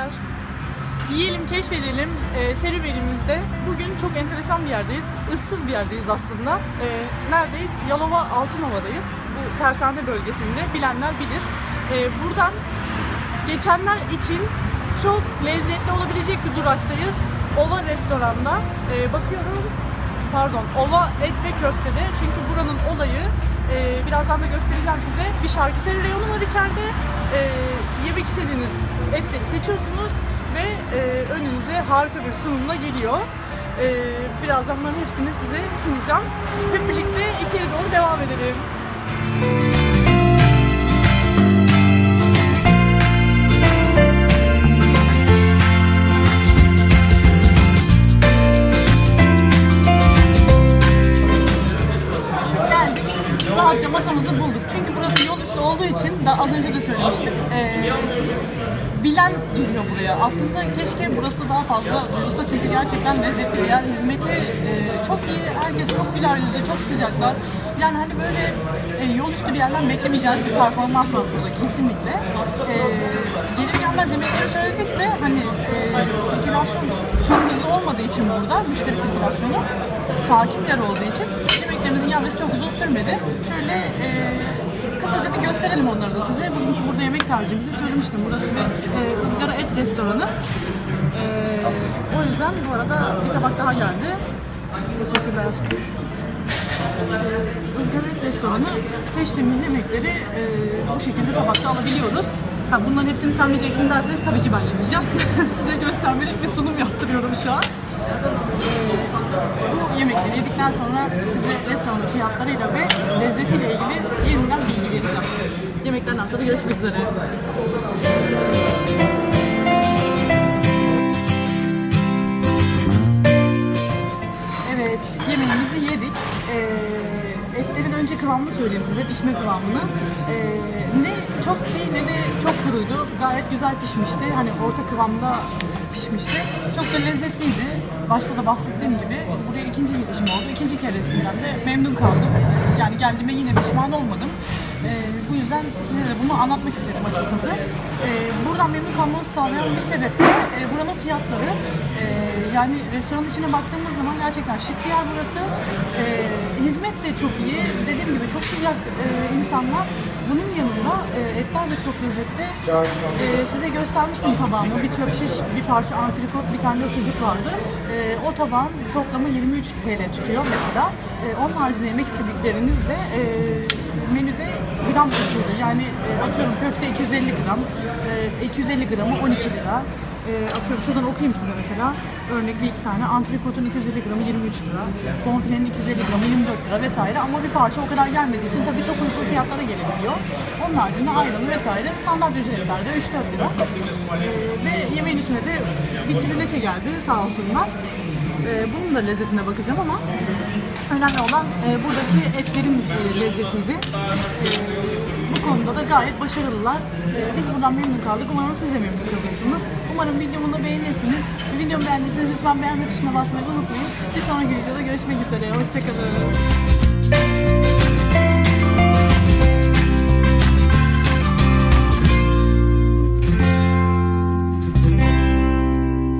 Merhabalar. Yiyelim, keşfedelim e, serüvenimizde bugün çok enteresan bir yerdeyiz. Issız bir yerdeyiz aslında. E, neredeyiz? Yalova Altınova'dayız. Bu tersane bölgesinde. Bilenler bilir. E, buradan geçenler için çok lezzetli olabilecek bir duraktayız. Ova restoranda. E, bakıyorum pardon Ova et ve köftede. Çünkü buranın e, birazdan da göstereceğim size. Bir şarküteri reyonu var içeride. E, yemek istediğiniz etleri seçiyorsunuz ve e, önünüze harika bir sunumla geliyor. E, birazdan bunların hepsini size sunacağım. Hep birlikte içeri doğru Rahatça masamızı bulduk. Çünkü burası yol üstü olduğu için da az önce de söylemiştim. Ee, bilen geliyor buraya. Aslında keşke burası daha fazla duyulsa çünkü gerçekten lezzetli bir yer. Hizmeti e, çok iyi. Herkes çok güler yüzlü, çok sıcaklar. Yani hani böyle e, yol üstü bir yerden beklemeyeceğiniz bir performans var burada kesinlikle. E, gelir gelmez yemekleri söyledik ve hani sirkülasyon çok hızlı olmadığı için burada müşteri sirkülasyonu sakin yer olduğu için yemeklerimizin gelmesi çok uzun sürmedi. Şöyle e, kısaca bir gösterelim onları da size. Bugünkü burada yemek tercihimizi söylemiştim. Burası bir e, ızgara et restoranı. E, o yüzden bu arada bir tabak daha geldi. Teşekkürler. Izgara et restoranı seçtiğimiz yemekleri e, bu şekilde tabakta alabiliyoruz. Ha, bunların hepsini sen yiyeceksin derseniz tabii ki ben yemeyeceğim. Size göstermelik bir sunum yaptırıyorum şu an. Bu yemekleri yedikten sonra size restoranın fiyatlarıyla ve lezzetiyle ilgili yeniden bilgi vereceğim. Yemeklerden sonra görüşmek üzere. Kıvamını söyleyeyim size, pişme kıvamını. Ee, ne çok çiğ ne de çok kuruydu. Gayet güzel pişmişti. Hani orta kıvamda pişmişti. Çok da lezzetliydi. Başta da bahsettiğim gibi buraya ikinci gelişim oldu. İkinci keresinden de memnun kaldım. Yani geldiğime yine pişman olmadım. Ee, bu yüzden size de bunu anlatmak istedim açıkçası. Ee, buradan memnun kalmanızı sağlayan bir sebep de e, buranın fiyatları. Yani restoranın içine baktığımız zaman gerçekten şık bir yer burası. Ee, hizmet de çok iyi. Dediğim gibi çok sıcak e, insanlar. Bunun yanında e, etler de çok lezzetli. Ee, size göstermiştim tabağımı. Bir çöp şiş, bir parça antrikot, bir tane de sucuk vardı. Ee, o tabağın toplamı 23 TL tutuyor mesela. Ee, onun haricinde yemek istediklerinizde e, menüde gram yani e, atıyorum köfte 250 gram, e, 250 gramı 12 lira. E, atıyorum şuradan okuyayım size mesela. Örnek bir iki tane antrikotun 250 gramı 23 lira, bonfilenin 250 gramı 24 lira vesaire ama bir parça o kadar gelmediği için tabii çok uygun fiyatlara gelebiliyor. Onun haricinde ayranı vesaire standart ücretlerde 3-4 lira. E, ve yemeğin üstüne de bir trileçe geldi sağ olsunlar. E, bunun da lezzetine bakacağım ama önemli olan e, buradaki etlerin e, lezzetiydi. E, konuda da gayet başarılılar. E, biz buradan memnun kaldık. Umarım siz de memnun kalırsınız. Umarım videomu da beğenirsiniz. Videomu beğendiyseniz lütfen beğenme tuşuna basmayı unutmayın. Bir sonraki videoda görüşmek üzere. Hoşçakalın.